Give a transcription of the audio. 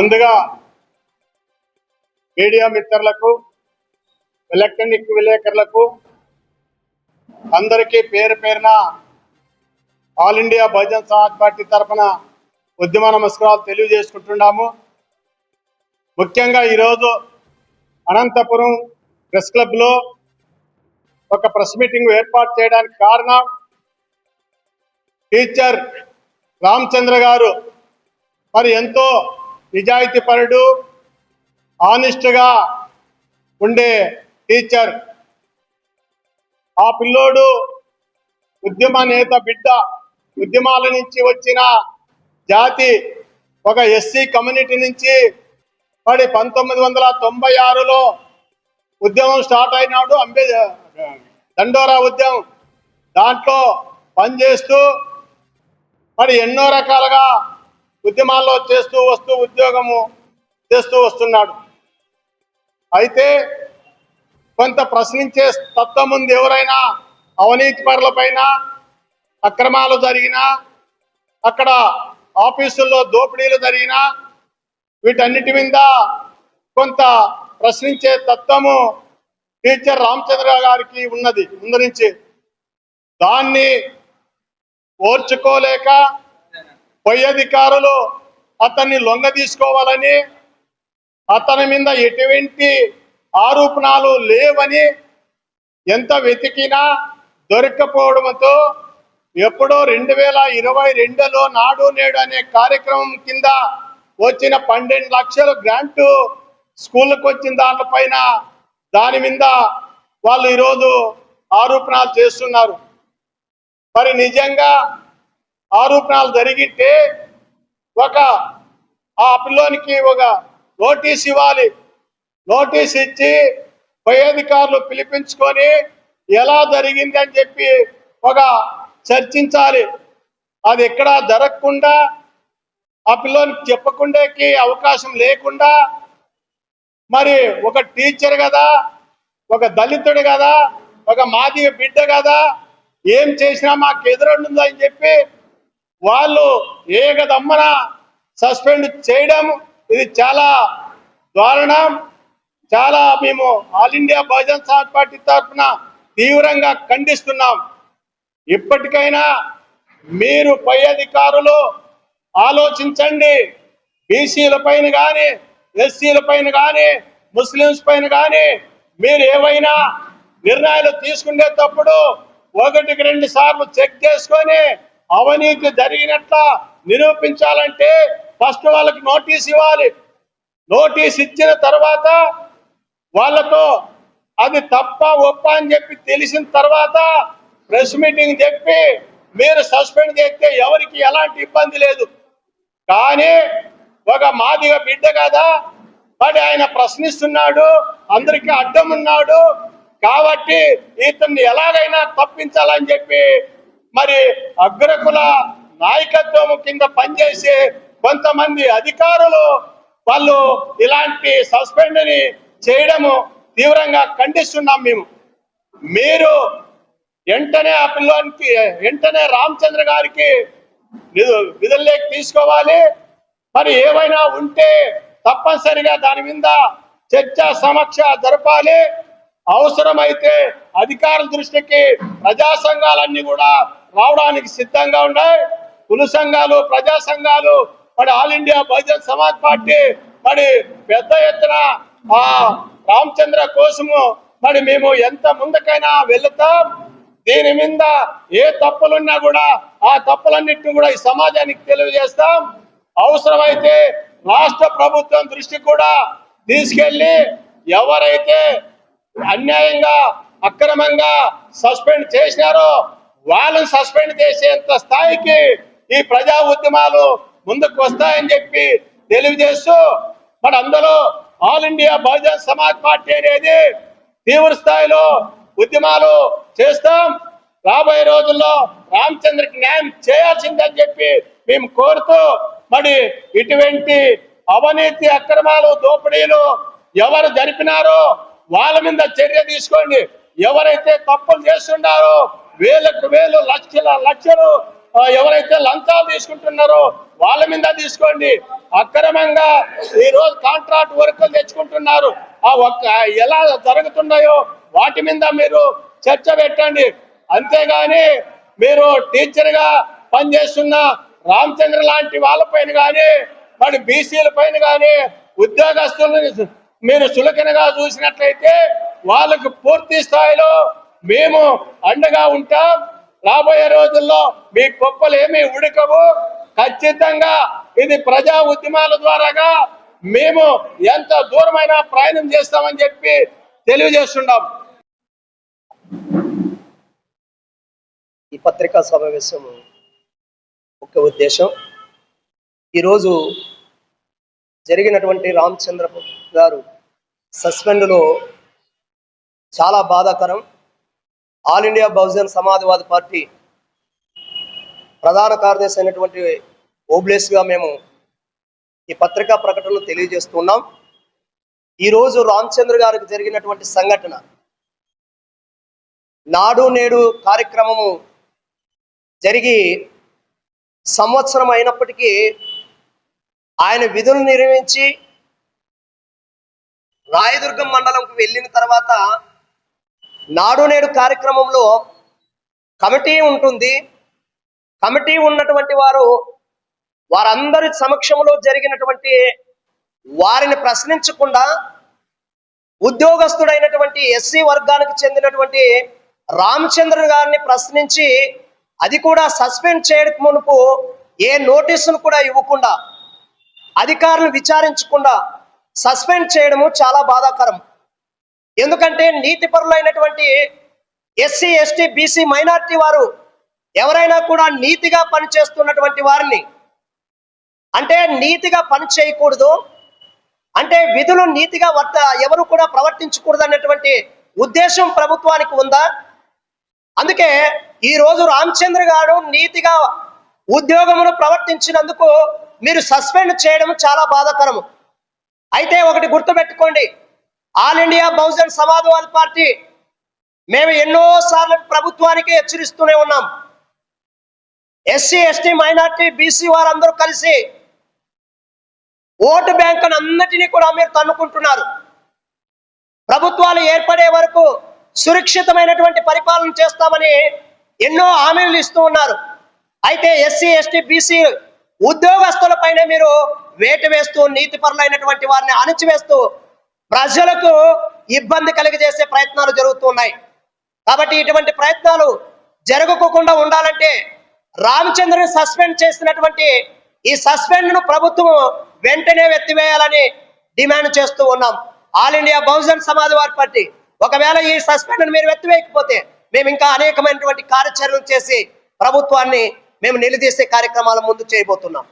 ముందుగా మీడియా మిత్రులకు ఎలక్ట్రానిక్ విలేకరులకు అందరికీ పేరు పేరున all India Bahujan Samaj party తరఫున ఉద్యమ నమస్కారాలు తెలియజేసుకుంటున్నాము. ముఖ్యంగా ఈరోజు అనంతపురం ప్రెస్ క్లబ్లో ఒక ప్రెస్ మీటింగ్ ఏర్పాటు చేయడానికి కారణం టీచర్ రామచంద్ర గారు. మరి ఎంతో నిజాయితీపరుడు ఆనెస్ట్గా ఉండే టీచర్. ఆ పిల్లోడు ఉద్యమ నేత బిడ్డ. ఉద్యమాల నుంచి వచ్చిన జాతి ఒక ఎస్సీ కమ్యూనిటీ నుంచి పడి పంతొమ్మిది వందల తొంభై ఆరులో ఉద్యమం స్టార్ట్ అయినాడు అంబే దండోరా ఉద్యమం. దాంట్లో పనిచేస్తూ మరి ఎన్నో రకాలుగా ఉద్యమాల్లో చేస్తూ వస్తూ ఉద్యోగము చేస్తూ వస్తున్నాడు. అయితే కొంత ప్రశ్నించే తత్వం ఉంది. ఎవరైనా అవినీతి పరులపైన అక్రమాలు జరిగినా అక్కడ ఆఫీసుల్లో దోపిడీలు జరిగినా వీటన్నిటి మీద కొంత ప్రశ్నించే తత్వము టీచర్ రామచంద్ర గారికి ఉన్నది. ముందు నుంచి దాన్ని ఓర్చుకోలేక పై అధికారులు అతన్ని లొంగ తీసుకోవాలని అతని మీద ఎటువంటి ఆరోపణలు లేవని ఎంత వెతికినా దొరకపోవడంతో ఎప్పుడో రెండు వేల ఇరవై రెండులో నాడు నేడు అనే కార్యక్రమం కింద వచ్చిన పన్నెండు లక్షల గ్రాంటు స్కూళ్ళకు వచ్చిన దాంట్లపైన దాని మీద వాళ్ళు ఈరోజు ఆరోపణలు చేస్తున్నారు. మరి నిజంగా ఆరోపణలు జరిగితే ఒక ఆ పిల్లోనికి ఒక నోటీస్ ఇవ్వాలి. నోటీస్ ఇచ్చి పై అధికారులు పిలిపించుకొని ఎలా జరిగింది అని చెప్పి ఒక చర్చించాలి. అది ఎక్కడా జరగకుండా ఆ పిల్లోనికి చెప్పకుండాకి అవకాశం లేకుండా మరి ఒక టీచర్ కదా ఒక దళితుడు కదా ఒక మాదిగ బిడ్డ కదా ఏం చేసినా మాకు ఎదురుంటుందో అని చెప్పి వాళ్ళు ఏకదమ్మన సస్పెండ్ చేయడం ఇది చాలా దారుణం. చాలా మేము all India Bahujan Samaj party తరఫున తీవ్రంగా ఖండిస్తున్నాం. ఇప్పటికైనా మీరు పై అధికారులు ఆలోచించండి. బీసీల పైన కానీ ఎస్సీల పైన కానీ ముస్లింస్ పైన కానీ మీరు ఏవైనా నిర్ణయాలు తీసుకునేటప్పుడు ఒకటికి రెండు సార్లు చెక్ చేసుకొని అవినీతి జరిగినట్ల నిరూపించాలంటే ఫస్ట్ వాళ్ళకి నోటీస్ ఇవ్వాలి. నోటీస్ ఇచ్చిన తర్వాత వాళ్ళతో అది తప్ప ఒప్ప అని చెప్పి తెలిసిన తర్వాత ప్రెస్ మీటింగ్ చెప్పి మీరు సస్పెండ్ చేస్తే ఎవరికి ఎలాంటి ఇబ్బంది లేదు. కానీ ఒక మాదిగ బిడ్డ కదా మరి ఆయన ప్రశ్నిస్తున్నాడు అందరికీ అడ్డం ఉన్నాడు. కాబట్టి ఇతన్ని ఎలాగైనా తప్పించాలని చెప్పి మరి అగ్రకుల నాయకత్వం కింద పనిచేసే కొంతమంది అధికారులు వాళ్ళు ఇలాంటి సస్పెండ్ని చేయడము తీవ్రంగా ఖండిస్తున్నాం మేము. మీరు వెంటనే ఆ పిల్లోనికి వెంటనే రామచంద్ర గారికి విధుల్లోకి తీసుకోవాలి. మరి ఏమైనా ఉంటే తప్పనిసరిగా దాని మీద చర్చ సమక్ష జరపాలి. అవసరమైతే అధికారుల దృష్టికి ప్రజా సంఘాలన్నీ కూడా రావడానికి సిద్ధంగా ఉన్నాయి. కులు సంఘాలు ప్రజా సంఘాలు మరి all India Bahujan Samaj party మరి పెద్ద ఎత్తున ఆ రామచంద్ర కోసము మరి మేము ఎంత ముందుకైనా వెళుతాం. దీని మీద ఏ తప్పులున్నా కూడా ఆ తప్పులన్నిటిని కూడా ఈ సమాజానికి తెలియజేస్తాం. అవసరమైతే రాష్ట్ర ప్రభుత్వం దృష్టి కూడా తీసుకెళ్ళి ఎవరైతే అన్యాయంగా అక్రమంగా సస్పెండ్ చేసినారో వాళ్ళని సస్పెండ్ చేసేంత స్థాయికి ఈ ప్రజా ఉద్యమాలు ముందుకు వస్తాయని చెప్పి తెలియజేస్తూ మరి అందులో all India Bahujan Samaj party అనేది తీవ్ర స్థాయిలో ఉద్యమాలు చేస్తాం. రాబోయే రోజుల్లో రామచంద్రకి న్యాయం చేయాల్సిందని చెప్పి మేము కోరుతూ మరి ఇటువంటి అవినీతి అక్రమాలు దోపిడీలు ఎవరు జరిపినారో వాళ్ళ మీద చర్య తీసుకోండి. ఎవరైతే తప్పులు చేస్తున్నారో వేలకు వేలు లక్షల లక్షలు ఎవరైతే లంచాలు తీసుకుంటున్నారో వాళ్ళ మీద తీసుకోండి. అక్రమంగా ఈ రోజు కాంట్రాక్ట్ వర్కులు తెచ్చుకుంటున్నారు. ఆ ఒక్క ఎలా జరుగుతున్నాయో వాటి మీద మీరు చర్చ పెట్టండి. అంతేగాని మీరు టీచర్గా పనిచేస్తున్న రామచంద్ర లాంటి వాళ్ళపైన కానీ మరి బీసీల పైన కానీ ఉద్యోగస్తులను మీరు చులకనగా చూసినట్లయితే వాళ్ళకు పూర్తి స్థాయిలో మేము అండగా ఉంటాం. రాబోయే రోజుల్లో మీ కుప్పలు ఏమీ ఉడకవు. ఖచ్చితంగా ఇది ప్రజా ఉద్యమాల ద్వారాగా మేము ఎంత దూరమైన ప్రయాణం చేస్తామని చెప్పి తెలియజేస్తున్నాం. ఈ పత్రికా సమావేశం ముఖ్య ఉద్దేశం. ఈరోజు జరిగినటువంటి రామచంద్ర గారు సస్పెండ్లో చాలా బాధాకరం. All India Bahujan Samajwad party ప్రధాన కార్యదర్శి అయినటువంటి ఓబ్లేస్గా మేము ఈ పత్రికా ప్రకటనలు తెలియజేస్తున్నాం ఈరోజు రామచంద్ర గారికి జరిగినటువంటి సంఘటన నాడు నేడు కార్యక్రమము జరిగి సంవత్సరం అయినప్పటికీ ఆయన విధులు నిర్వహించి రాయదుర్గం మండలంకు వెళ్ళిన తర్వాత నాడు నేడు కార్యక్రమంలో కమిటీ ఉంటుంది. కమిటీ ఉన్నటువంటి వారు వారందరి సమక్షంలో జరిగినటువంటి వారిని ప్రశ్నించకుండా ఉద్యోగస్తుడైనటువంటి ఎస్సీ వర్గానికి చెందినటువంటి రామచంద్రన్ గారిని ప్రశ్నించి అది కూడా సస్పెండ్ చేయడం మునుపు ఏ నోటీసును కూడా ఇవ్వకుండా అధికారులు విచారించకుండా సస్పెండ్ చేయడము చాలా బాధాకరం. ఎందుకంటే నీతిపరులైనటువంటి ఎస్సీ ఎస్టీ బీసీ మైనారిటీ వారు ఎవరైనా కూడా నీతిగా పనిచేస్తున్నటువంటి వారిని. అంటే నీతిగా పని చేయకూడదు. అంటే విధులు నీతిగా వర్త ఎవరు కూడా ప్రవర్తించకూడదు అన్నటువంటి ఉద్దేశం ప్రభుత్వానికి ఉందా? అందుకే ఈ రోజు రామచంద్ర గారు నీతిగా ఉద్యోగమును ప్రవర్తించినందుకు మీరు సస్పెండ్ చేయడం చాలా బాధాకరం అయితే ఒకటి గుర్తుపెట్టుకోండి. All India Bahujan Samajwadi party మేము ఎన్నో సార్లు ప్రభుత్వానికి హెచ్చరిస్తూనే ఉన్నాం. ఎస్సీ ఎస్టీ మైనార్టీ బీసీ వారందరూ కలిసి ఓటు బ్యాంకును అన్నిటినీ కూడా మీరు తన్నుకుంటున్నారు. ప్రభుత్వాలు ఏర్పడే వరకు సురక్షితమైనటువంటి పరిపాలన చేస్తామని ఎన్నో హామీలు ఇస్తూ ఉన్నారు. అయితే ఎస్సీ ఎస్టీ బీసీ ఉద్యోగస్తులపైన మీరు వేటు వేస్తూ నీతిపరులైనటువంటి వారిని అణిచివేస్తూ ప్రజలకు ఇబ్బంది కలిగజేసే ప్రయత్నాలు జరుగుతున్నాయి. కాబట్టి ఇటువంటి ప్రయత్నాలు జరగకుండా ఉండాలంటే రామచంద్రని సస్పెండ్ చేసినటువంటి ఈ సస్పెండ్ను ప్రభుత్వం వెంటనే ఎత్తివేయాలని డిమాండ్ చేస్తూ ఉన్నాం. All India Bahujan Samajwadi party ఒకవేళ ఈ సస్పెండ్ మీరు ఎత్తివేయకపోతే మేము ఇంకా అనేకమైనటువంటి కార్యాచరణలు చేసి ప్రభుత్వాన్ని మేము నిలదీసే కార్యక్రమాల ముందు చేయబోతున్నాం.